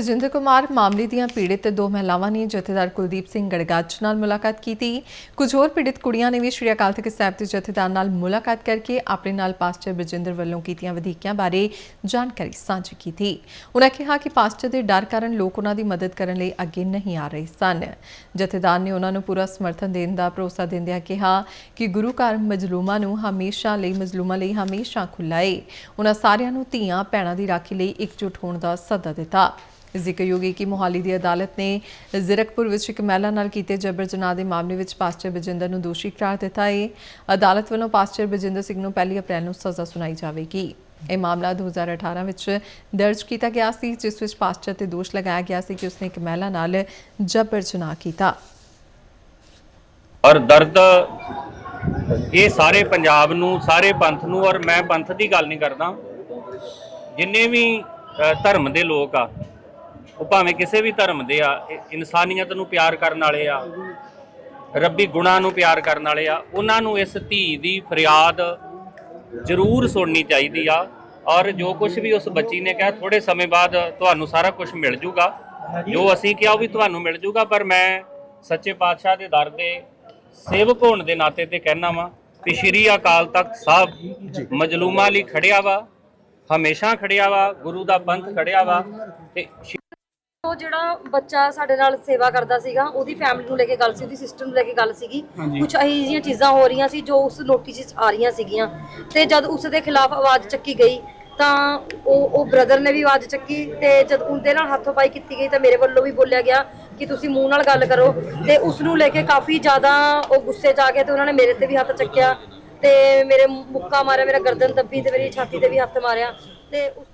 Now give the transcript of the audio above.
ਰਜਿੰਦਰ ਕੁਮਾਰ, ਮਾਮਲੇ ਦੀਆਂ ਪੀੜਿਤ ਦੋ ਮਹਿਲਾਵਾਂ ਨੇ ਜਥੇਦਾਰ ਕੁਲਦੀਪ ਸਿੰਘ ਗੜਗਾਚ ਨਾਲ ਮੁਲਾਕਾਤ ਕੀਤੀ। ਕੁਝ ਹੋਰ ਪੀੜਿਤ ਕੁੜੀਆਂ ਨੇ ਵੀ ਸ਼੍ਰੀ ਅਕਾਲ ਤਖਤ ਸਾਹਿਬ ਦੇ ਜਥੇਦਾਰ ਨਾਲ ਮੁਲਾਕਾਤ ਕਰਕੇ ਆਪਣੇ ਨਾਲ ਪਾਸਟਰ ਬਜਿੰਦਰ ਵੱਲੋਂ ਕੀਤੀਆਂ ਵਧੀਕੀਆਂ ਬਾਰੇ ਜਾਣਕਾਰੀ ਸਾਂਝੀ ਕੀਤੀ। ਉਹਨਾਂ ਕਿਹਾ ਕਿ ਪਾਸਟਰ ਦੇ ਡਰ ਕਾਰਨ ਲੋਕ ਉਹਨਾਂ ਦੀ ਮਦਦ ਕਰਨ ਲਈ ਅੱਗੇ ਨਹੀਂ ਆ ਰਹੇ ਸਨ। ਜਥੇਦਾਰ ਨੇ ਉਹਨਾਂ ਨੂੰ ਪੂਰਾ ਸਮਰਥਨ ਦੇਣ ਦਾ ਭਰੋਸਾ ਦਿੰਦਿਆਂ ਕਿਹਾ ਕਿ ਗੁਰੂ ਘਰ ਮਜਲੂਮਾਂ ਨੂੰ ਹਮੇਸ਼ਾ ਲਈ, ਮਜ਼ਲੂਮਾਂ ਲਈ ਹਮੇਸ਼ਾ ਖੁੱਲ੍ਹਾ ਏ। ਉਹਨਾਂ ਸਾਰਿਆਂ ਨੂੰ ਧੀਆਂ, ਭੈਣਾਂ ਦੀ ਰਾਖੀ ਲਈ ਇਕਜੁੱਟ ਹੋਣ ਦਾ ਸੱਦਾ ਦਿੱਤਾ। ਜ਼ਿਕਰਯੋਗ ਹੈ ਕਿ ਮੋਹਾਲੀ ਦੀ ਅਦਾਲਤ ਨੇ ਜ਼ੀਰਕਪੁਰ ਵਿੱਚ ਇੱਕ ਮਹਿਲਾ ਨਾਲ ਕੀਤੇ ਜਬਰ ਜਨਾਹ ਦੇ ਮਾਮਲੇ ਵਿੱਚ ਪਾਸਟਰ ਬਜਿੰਦਰ ਨੂੰ ਦੋਸ਼ੀ ਕਰਾਰ ਦਿੱਤਾ ਹੈ ਅਦਾਲਤ ਵੱਲੋਂ ਪਾਸਟਰ ਬਜਿੰਦਰ ਸਿੰਘ ਨੂੰ ਪਹਿਲੀ ਅਪ੍ਰੈਲ ਨੂੰ ਸਜ਼ਾ ਸੁਣਾਈ ਜਾਵੇਗੀ। ਇਹ ਮਾਮਲਾ 2018 ਵਿੱਚ ਦਰਜ ਕੀਤਾ ਗਿਆ ਸੀ, ਜਿਸ ਵਿੱਚ ਪਾਸਟਰ ਤੇ ਦੋਸ਼ ਲਗਾਇਆ ਗਿਆ ਸੀ ਕਿ ਉਸਨੇ ਇੱਕ ਮਹਿਲਾ ਨਾਲ ਜਬਰ ਜਨਾਹ ਕੀਤਾ। ਔਰ ਦਰਦ ਇਹ ਸਾਰੇ ਪੰਜਾਬ ਨੂੰ, ਸਾਰੇ ਪੰਥ ਨੂੰ, ਔਰ ਮੈਂ ਪੰਥ ਦੀ ਗੱਲ ਨਹੀਂ ਕਰਦਾ। ਜਿੰਨੇ ਵੀ ਧਰਮ ਦੇ ਲੋਕ ਆ ਉਹ ਭਾਵੇਂ ਕਿਸੇ ਵੀ ਧਰਮ ਦੇ ਆ ਇਹ ਇਨਸਾਨੀਅਤ ਨੂੰ ਪਿਆਰ ਕਰਨ ਵਾਲੇ ਆ ਰੱਬੀ ਗੁਣਾਂ ਨੂੰ ਪਿਆਰ ਕਰਨ ਵਾਲੇ ਆ ਉਹਨਾਂ ਨੂੰ ਇਸ ਧੀ ਦੀ ਫਰਿਆਦ ਜ਼ਰੂਰ ਸੁਣਨੀ ਚਾਹੀਦੀ ਆ। ਔਰ ਜੋ ਕੁਝ ਵੀ ਉਸ ਬੱਚੀ ਨੇ ਕਿਹਾ ਥੋੜੇ ਸਮੇਂ ਬਾਅਦ ਤੁਹਾਨੂੰ ਸਾਰਾ ਕੁਝ ਮਿਲ ਜੂਗਾ। ਜੋ ਅਸੀਂ ਕਿਹਾ ਉਹ ਵੀ ਤੁਹਾਨੂੰ ਮਿਲ ਜੂਗਾ ਪਰ ਮੈਂ ਸੱਚੇ ਪਾਤਸ਼ਾਹ ਦੇ ਦਰ ਦੇ ਸੇਵਕ ਹੋਣ ਦੇ ਨਾਤੇ ਤੇ ਕਹਿਣਾ ਵਾਂ ਕਿ ਸ਼੍ਰੀ ਅਕਾਲ ਤਖਤ ਸਾਹਿਬ ਮਜਲੂਮਾਂ ਲਈ ਖੜਿਆ ਵਾ ਹਮੇਸ਼ਾ ਖੜਿਆ ਵਾ ਗੁਰੂ ਦਾ ਪੰਥ ਖੜਿਆ ਵਾ ਤੇ ਉਹ ਜਿਹੜਾ ਬੱਚਾ ਸਾਡੇ ਨਾਲ ਸੇਵਾ ਕਰਦਾ ਸੀਗਾ ਉਹਦੀ ਫੈਮਿਲੀ ਨੂੰ ਲੈ ਕੇ ਗੱਲ ਸੀ ਉਹਦੀ ਸਿਸਟਰ ਨੂੰ ਲੈ ਕੇ ਗੱਲ ਸੀਗੀ। ਕੁਝ ਇਹੋ ਜਿਹੀਆਂ ਚੀਜ਼ਾਂ ਹੋ ਰਹੀਆਂ ਸੀ ਜੋ ਉਸ ਨੋਟਿਸ ਵਿੱਚ ਆ ਰਹੀਆਂ ਸੀਗੀਆਂ। ਤੇ ਜਦ ਉਸ ਦੇ ਖਿਲਾਫ ਆਵਾਜ਼ ਚੱਕੀ ਗਈ ਤਾਂ ਉਹ ਉਹ ਬ੍ਰਦਰ ਨੇ ਵੀ ਆਵਾਜ਼ ਚੱਕੀ ਤੇ ਜਦ ਉਹਦੇ ਨਾਲ ਹੱਥੋਂ ਪਾਈ ਕੀਤੀ ਗਈ ਤਾਂ ਮੇਰੇ ਵੱਲੋਂ ਵੀ ਬੋਲਿਆ ਗਿਆ ਕਿ ਤੁਸੀਂ ਮੂੰਹ ਨਾਲ ਗੱਲ ਕਰੋ। ਤੇ ਉਸ ਨੂੰ ਲੈ ਕੇ ਕਾਫੀ ਜ਼ਿਆਦਾ ਉਹ ਗੁੱਸੇ 'ਚ ਆ ਗਏ ਤੇ ਉਹਨਾਂ ਨੇ ਮੇਰੇ ਤੇ ਵੀ ਹੱਥ ਚੱਕਿਆ ਤੇ ਮੇਰੇ ਮੁੱਕਾ ਮਾਰਿਆ ਮੇਰਾ ਗਰਦਨ ਦੱਬੀ ਤੇ ਮੇਰੀ ਛਾਤੀ ਤੇ ਵੀ ਹੱਥ ਮਾਰਿਆ ਤੇ ਉਸ